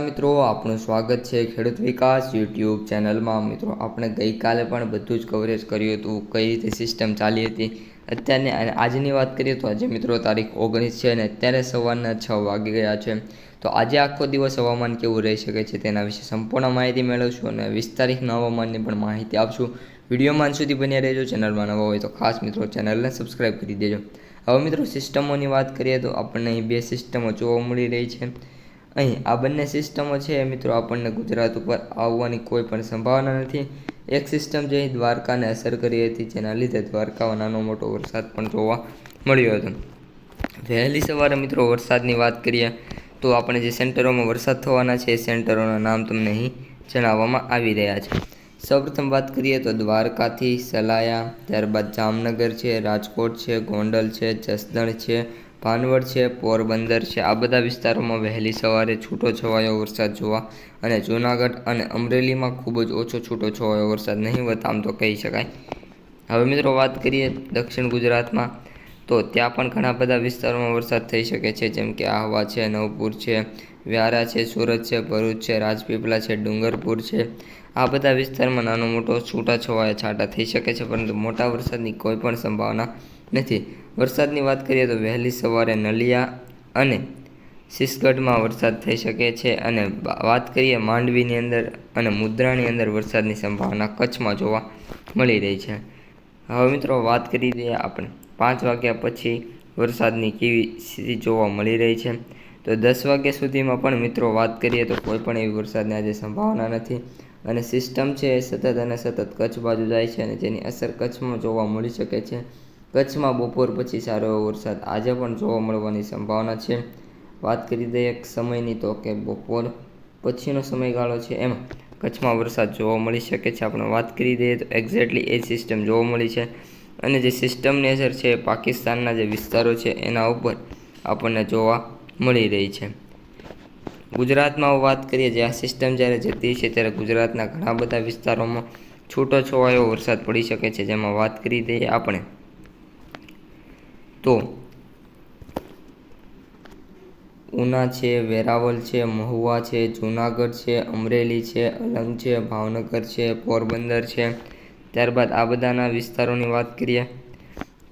મિત્રો આપણું સ્વાગત છે ખેડૂત વિકાસ યુટ્યુબ ચેનલમાં. મિત્રો, આપણે ગઈકાલે પણ બધું જ કવરેજ કર્યું હતું, કઈ રીતે સિસ્ટમ ચાલી હતી. અત્યારની અને આજની વાત કરીએ તો આજે મિત્રો તારીખ ઓગણીસ છે અને અત્યારે સવારના છ વાગી ગયા છે. તો આજે આખો દિવસ હવામાન કેવું રહી શકે છે તેના વિશે સંપૂર્ણ માહિતી મેળવશું અને વીસ તારીખના હવામાનની પણ માહિતી આપશું. વિડીયોમાં સુધી બન્યા રહેજો, ચેનલમાં નવા હોય તો ખાસ મિત્રો ચેનલને સબસ્ક્રાઈબ કરી દેજો. હવે મિત્રો સિસ્ટમોની વાત કરીએ તો આપણને અહીં બે સિસ્ટમો જોવા મળી રહી છે. અહીં આ બંને સિસ્ટમો છે મિત્રો આપણને ગુજરાત ઉપર આવવાની કોઈ પણ સંભાવના નથી. એક સિસ્ટમ જે દ્વારકાને અસર કરી હતી જેના લીધે દ્વારકામાં નાનો મોટો વરસાદ પણ જોવા મળ્યો હતો. વહેલી સવારે મિત્રો વરસાદની વાત કરીએ તો આપણે જે સેન્ટરોમાં વરસાદ થવાના છે એ સેન્ટરોના નામ તમને અહીં જણાવવામાં આવી રહ્યા છે. સૌપ્રથમ વાત કરીએ તો દ્વારકાથી સલાયા, ત્યારબાદ જામનગર છે, રાજકોટ છે, ગોંડલ છે, જસદણ છે ભાનવડ છે, પોરબંદર છે, આ બધા વિસ્તારોમાં વહેલી સવારે છૂટો છવાયો વરસાદ જોવા અને જૂનાગઢ અને અમરેલીમાં ખૂબ જ ઓછો છૂટો છવાયો વરસાદ નહીંવત આમ તો કહી શકાય. હવે મિત્રો વાત કરીએ દક્ષિણ ગુજરાતમાં, તો ત્યાં પણ ઘણા બધા વિસ્તારોમાં વરસાદ થઈ શકે છે, જેમ કે આહવા છે, નવપુર છે, વ્યારા છે, સુરત છે, ભરૂચ છે, રાજપીપળા છે, ડુંગરપુર છે. આ બધા વિસ્તારમાં નાનો મોટો છૂટાછવાયા છાંટા થઈ શકે છે, પરંતુ મોટા વરસાદની કોઈ પણ સંભાવના નથી. વરસાદની વાત કરીએ તો વહેલી સવારે નલિયા અને સિસગઢમાં વરસાદ થઈ શકે છે અને વાત કરીએ માંડવીની અંદર અને મુદ્રાની અંદર વરસાદની સંભાવના કચ્છમાં જોવા મળી રહી છે. હવે મિત્રો વાત કરી દઈએ આપણે. પાંચ વાગ્યા પછી વરસાદની કેવી સ્થિતિ જોવા મળી રહી છે. તો દસ વાગ્યા સુધીમાં પણ મિત્રો વાત કરીએ તો કોઈ પણ એવી વરસાદની આજે સંભાવના નથી અને સિસ્ટમ છે એ સતત અને સતત કચ્છ બાજુ જાય છે અને જેની અસર કચ્છમાં જોવા મળી શકે છે. કચ્છમાં બપોર પછી સારો એવો વરસાદ આજે પણ જોવા મળવાની સંભાવના છે. વાત કરી દઈએ એક સમયની તો કે બપોર પછીનો સમયગાળો છે એમાં. કચ્છમાં વરસાદ જોવા મળી શકે છે. આપણે વાત કરી દઈએ તો એક્ઝેક્ટલી એ સિસ્ટમ જોવા મળી છે. અને જે સિસ્ટમની અસર છે પાકિસ્તાનના જે વિસ્તારો છે એના ઉપર આપણને જોવા મળી રહી છે. ગુજરાતમાં વાત કરીએ જે આ સિસ્ટમ જ્યારે જતી છે ત્યારે ગુજરાતના ઘણા બધા વિસ્તારોમાં છૂટો છવાયો વરસાદ પડી શકે છે. જેમાં વાત કરી દઈએ આપણે તો ઉના છે વેરાવલ છે, મહુવા છે, જૂનાગઢ છે, અમરેલી છે, અલંગ છે, ભાવનગર છે, પોરબંદર છે. ત્યારબાદ આ બધાના વિસ્તારોની વાત કરીએ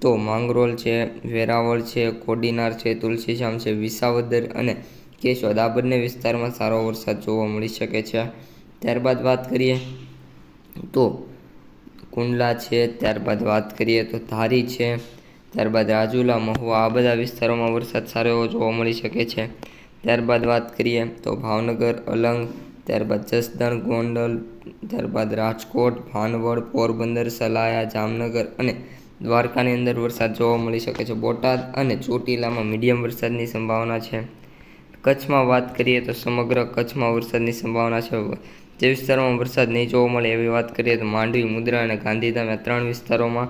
તો માંગરોળ છે, વેરાવળ છે, કોડીનાર છે તુલસીશ્યામ છે, વિસાવદર અને કેશોદ. આ બંને વિસ્તારમાં સારો વરસાદ જોવા મળી શકે છે. ત્યારબાદ વાત કરીએ તો કુંડલા છે, ત્યારબાદ વાત કરીએ તો ધારી છે ત્યારબાદ રાજુલા, મહુવા આ બધા વિસ્તારોમાં વરસાદ સારો એવો જોવા મળી શકે છે. ત્યારબાદ વાત કરીએ તો ભાવનગર, અલંગ, ત્યારબાદ જસદણ, ગોંડલ, ત્યારબાદ રાજકોટ, ભાનવડ, પોરબંદર, સલાયા, જામનગર અને દ્વારકાની અંદર વરસાદ જોવા મળી શકે છે. બોટાદ અને ચોટીલામાં મીડિયમ વરસાદની સંભાવના છે. કચ્છમાં વાત કરીએ તો સમગ્ર કચ્છમાં વરસાદની સંભાવના છે. જે વિસ્તારોમાં વરસાદ નહીં જોવા મળે એવી વાત કરીએ તો માંડવી, મુદ્રા અને ગાંધીધામ આ ત્રણ વિસ્તારોમાં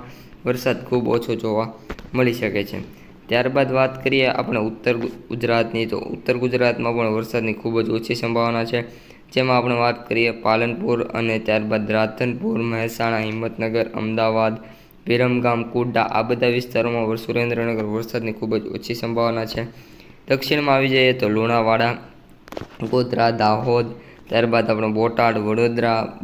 વરસાદ ખૂબ ઓછો જોવા મળી શકે છે. ત્યારબાદ વાત કરીએ આપણે ઉત્તર ગુજરાતની. તો ઉત્તર ગુજરાતમાં પણ વરસાદની ખૂબ જ ઓછી સંભાવના છે. જેમાં આપણે વાત કરીએ પાલનપુર અને ત્યારબાદ રાધનપુર, મહેસાણા, હિંમતનગર, અમદાવાદ, વિરમગામ, કુડા આ બધા વિસ્તારોમાં સુરેન્દ્રનગર વરસાદની ખૂબ જ ઓછી સંભાવના છે. દક્ષિણમાં આવી જઈએ તો લુણાવાડા, ગોધરા, દાહોદ, ત્યારબાદ આપણે બોટાદ, વડોદરા,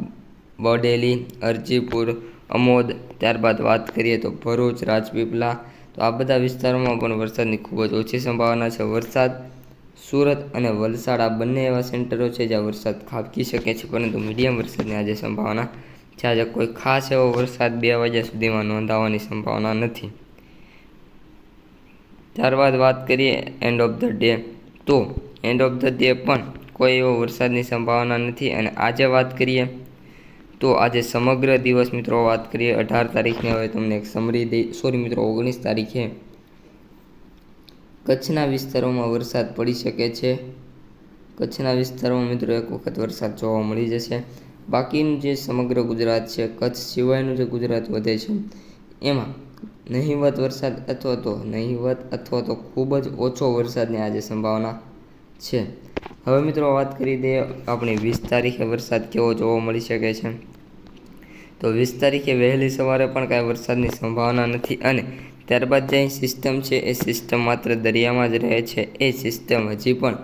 બડેલી, અરજીપુર અમોદ, ત્યારબાદ વાત કરીએ તો ભરૂચ રાજપીપળા તો આ બધા વિસ્તારોમાં પણ વરસાદની ખૂબ જ ઓછી સંભાવના છે. વરસાદ, સુરત અને વલસાડ આ બંને એવા સેન્ટરો છે જ્યાં વરસાદ ખાબકી શકે છે, પરંતુ મીડિયમ વરસાદની આજે સંભાવના છે. આજે કોઈ ખાસ એવો વરસાદ બે વાગ્યા સુધીમાં નોંધાવાની સંભાવના નથી. ત્યારબાદ વાત કરીએ એન્ડ ઓફ ધ ડે તો એન્ડ ઓફ ધ ડે પણ કોઈ એવો વરસાદની સંભાવના નથી. અને આજે વાત કરીએ તો આજે સમગ્ર દિવસ મિત્રો વાત કરીએ અઢાર તારીખને. હવે તમને એક સમરી સોરી મિત્રો, ઓગણીસ તારીખે. કચ્છના વિસ્તારોમાં વરસાદ પડી શકે છે. કચ્છના વિસ્તારોમાં મિત્રો એક વખત વરસાદ જોવા મળી જશે. બાકીનું જે સમગ્ર ગુજરાત છે, કચ્છ સિવાયનું જે ગુજરાત વધે છે, એમાં નહિવત વરસાદ અથવા તો નહિવત અથવા તો ખૂબ જ ઓછો વરસાદની આજે સંભાવના છે. હવે મિત્રો વાત કરી દઈએ આપણી વીસ તારીખે વરસાદ કેવો જોવા મળી શકે છે. તો વીસ તારીખે વહેલી સવારે પણ કાંઈ વરસાદની સંભાવના નથી અને ત્યારબાદ જે સિસ્ટમ છે એ સિસ્ટમ માત્ર દરિયામાં જ રહે છે. એ સિસ્ટમ હજી પણ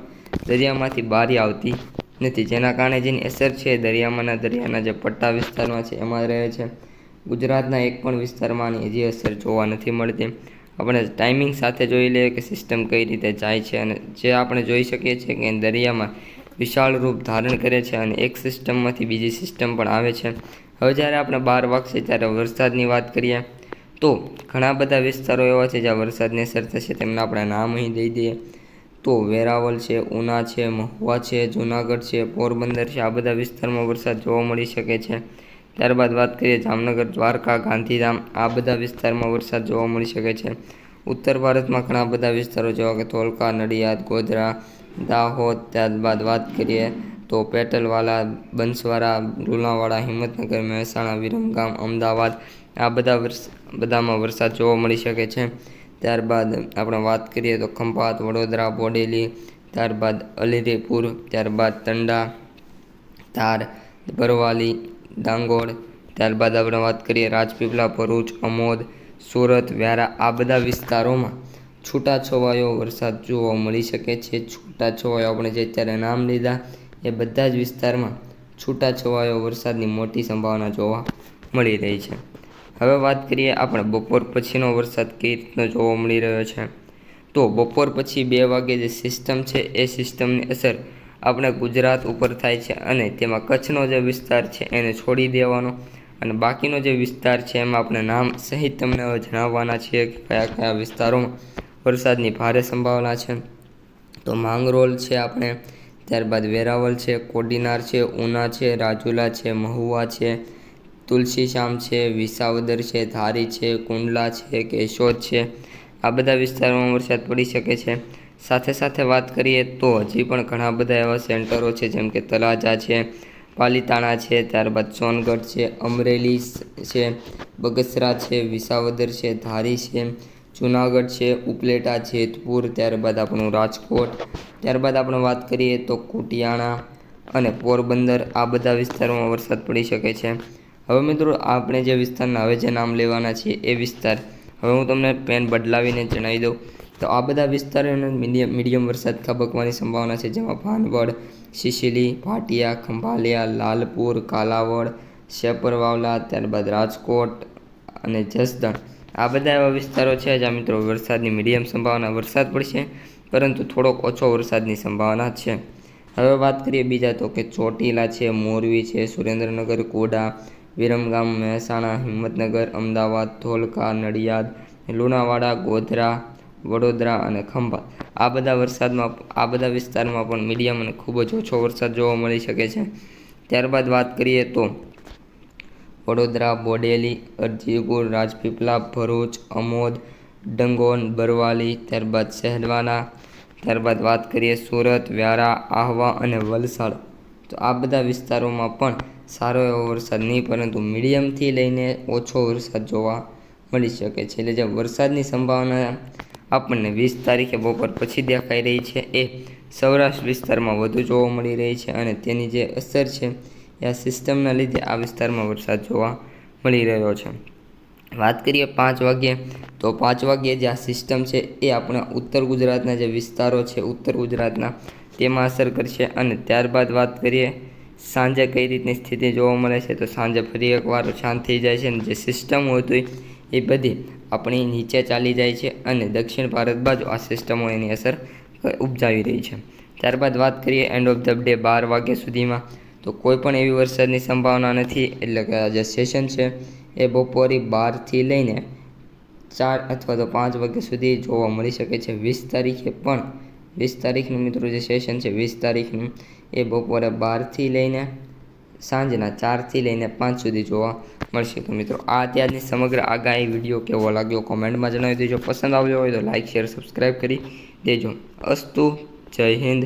દરિયામાંથી બહાર આવતી નથી. જેના કારણે જેની અસર છે દરિયામાંના દરિયાના જે પટ્ટા વિસ્તારમાં છે એમાં રહે છે. ગુજરાતના એક પણ વિસ્તારમાં આની હજી અસર જોવા નથી મળતી. આપણે ટાઈમિંગ સાથે જોઈ લઈએ કે સિસ્ટમ કઈ રીતે જાય છે અને જે આપણે જોઈ શકીએ છીએ કે દરિયામાં વિશાળ રૂપ ધારણ કરે છે અને એક સિસ્ટમમાંથી બીજી સિસ્ટમ પણ આવે છે. હવે જ્યારે આપણે બાર વાગશે ત્યારે વરસાદની વાત કરીએ, તો ઘણા બધા વિસ્તારો એવા છે જ્યાં વરસાદની અસર થશે તેમના આપણે નામ અહીં દઈ દઈએ. તો વેરાવલ છે, ઉના છે, મહુવા છે, જૂનાગઢ છે, પોરબંદર છે, આ બધા વિસ્તારમાં વરસાદ જોવા મળી શકે છે. ત્યારબાદ વાત કરીએ જામનગર, દ્વારકા, ગાંધીધામ. આ બધા વિસ્તારમાં વરસાદ જોવા મળી શકે છે. ઉત્તર ભારતમાં ઘણા બધા વિસ્તારો, જેવા કે ધોલકા નડિયાદ, ગોધરા, દાહોદ, ત્યારબાદ વાત કરીએ તો પેટલવાલા બંસવારા લુણાવાડા, હિંમતનગર, મહેસાણા, વિરમગામ, અમદાવાદ આ બધા બધામાં વરસાદ જોવા મળી શકે છે. ત્યારબાદ આપણે વાત કરીએ તો ખંભાત, વડોદરા, બોડેલી, ત્યારબાદ અલીરેપુર, ત્યારબાદ તંડા ધાર બરવાલી ડાંગોળ, ત્યારબાદ આપણે વાત કરીએ રાજપીપળા, ભરૂચ, અમોદ, સુરત, વ્યારા, આ બધા વિસ્તારોમાં છૂટાછવાયો વરસાદ જોવા મળી શકે છે. છૂટાછવાયો આપણે જે અત્યારે નામ લીધા, એ બધા જ વિસ્તારમાં છૂટાછવાયો વરસાદની મોટી સંભાવના જોવા મળી રહી છે. હવે વાત કરીએ આપણે બપોર પછીનો વરસાદ કઈ રીતનો જોવા મળી રહ્યો છે. તો બપોર પછી બે વાગે જે સિસ્ટમ છે, એ સિસ્ટમની અસર આપણે ગુજરાત ઉપર થાય છે અને તેમાં કચ્છનો જે વિસ્તાર છે એને છોડી દેવાનો અને બાકીનો જે વિસ્તાર છે એમાં આપણે નામ સહિત તમને હવે જણાવવાના છીએ કે કયા કયા વિસ્તારોમાં વરસાદની ભારે સંભાવના છે. તો માંગરોલ છે આપણે, ત્યારબાદ વેરાવળ છે, કોડીનાર છે, ઉના છે, રાજુલા છે, મહુવા છે તુલસીશ્યામ છે, વિસાવદર છે, ધારી છે, કુંડલા છે, કેશોદ છે. આ બધા વિસ્તારોમાં વરસાદ પડી શકે છે. સાથે સાથે વાત કરીએ તો હજી પણ ઘણા બધા એવા સેન્ટરો છે, જેમ કે તલાજા છે, પાલીતાણા છે, ત્યારબાદ સોનગઢ છે, અમરેલી છે, બગસરા છે, વિસાવદર છે, ધારી છે, જુનાગઢ છે, ઉપલેટા, જેતપુર, ત્યારબાદ આપણું રાજકોટ, ત્યારબાદ આપણે વાત કરીએ તો કુટિયાણા અને પોરબંદર. આ બધા વિસ્તારોમાં વરસાદ પડી શકે છે. હવે મિત્રો આપણે જે વિસ્તારના, હવે જે નામ લેવાના છીએ એ વિસ્તાર. હવે હું તમને પેન બદલાવીને જણાવી દઉં. તો આ બધા વિસ્તારોને મીડિયમ મીડિયમ વરસાદ ખાબકવાની સંભાવના છે, જેમાં ભાનવડ, શિશિલી, ભાટિયા, ખંભાલિયા, લાલપુર, કાલાવડ શેપરવાવલા ત્યારબાદ રાજકોટ અને જસદણ. આ બધા એવા વિસ્તારો છે, જ્યાં મિત્રો વરસાદની મીડિયમ સંભાવના વરસાદ પડશે, પરંતુ થોડોક ઓછો વરસાદની સંભાવના છે. હવે વાત કરીએ બીજા તો કે ચોટીલા છે, મોરબી છે, સુરેન્દ્રનગર, કોડા, વિરમગામ, મહેસાણા, હિંમતનગર, અમદાવાદ, ધોલકા, નડિયાદ, લુણાવાડા, ગોધરા વડોદરા અને ખંભાત. આ બધા વરસાદમાં આ બધા વિસ્તારમાં પણ મીડિયમ અને ખૂબ જ ઓછો વરસાદ જોવા મળી શકે છે. ત્યારબાદ વાત કરીએ તો વડોદરા, બોડેલી, અરજીપુર રાજપીપળા ભરૂચ, અમોદ, ડંગોન, બરવાલી, ત્યારબાદ શહેરવાના, ત્યારબાદ વાત કરીએ સુરત, વ્યારા, આહવા અને વલસાડ. તો આ બધા વિસ્તારોમાં પણ સારો એવો વરસાદ નહીં, પરંતુ મીડિયમથી લઈને ઓછો વરસાદ જોવા મળી શકે છે. એટલે જે વરસાદની સંભાવના આપણને વીસ તારીખે બપોર પછી દેખાઈ રહી છે. એ સૌરાષ્ટ્ર વિસ્તારમાં વધુ જોવા મળી રહી છે અને તેની જે અસર છે, એ આ સિસ્ટમના લીધે આ વિસ્તારમાં વરસાદ જોવા મળી રહ્યો છે. વાત કરીએ પાંચ વાગ્યે, તો પાંચ વાગ્યે જે આ સિસ્ટમ છે, એ આપણા ઉત્તર ગુજરાતના જે વિસ્તારો છે, ઉત્તર ગુજરાતના તેમાં અસર કરશે અને ત્યારબાદ વાત કરીએ સાંજે કઈ રીતની સ્થિતિ જોવા મળે છે, તો સાંજે ફરી એકવાર શાંત થઈ જાય છે અને જે સિસ્ટમ હોતી એ બધી આપણી નીચે ચાલી જાય છે અને દક્ષિણ ભારત બાજુ આ સિસ્ટમો એની અસર ઉપજાવી રહી છે. ત્યારબાદ વાત કરીએ એન્ડ ઓફ ધ ડે બાર વાગ્યા સુધીમાં, તો કોઈ પણ એવી વરસાદની સંભાવના નથી, એટલે કે આ જે સેશન છે એ બપોરે બારથી લઈને ચાર અથવા તો પાંચ વાગ્યા સુધી જોવા મળી શકે છે. વીસ તારીખે પણ, વીસ તારીખનું મિત્રો જે સેશન છે, વીસ તારીખનું એ બપોરે બારથી લઈને સાંજના ચારથી લઈને પાંચ સુધી જોવા મળશે. તો મિત્રો, આ અત્યારની સમગ્ર આગાહી વીડિયો કેવો લાગ્યો કોમેન્ટમાં જણાવી દેજો. પસંદ આવ્યો હોય તો લાઇક શેર, સબસ્ક્રાઈબ કરી દેજો. અસ્તુ, જય હિન્દ.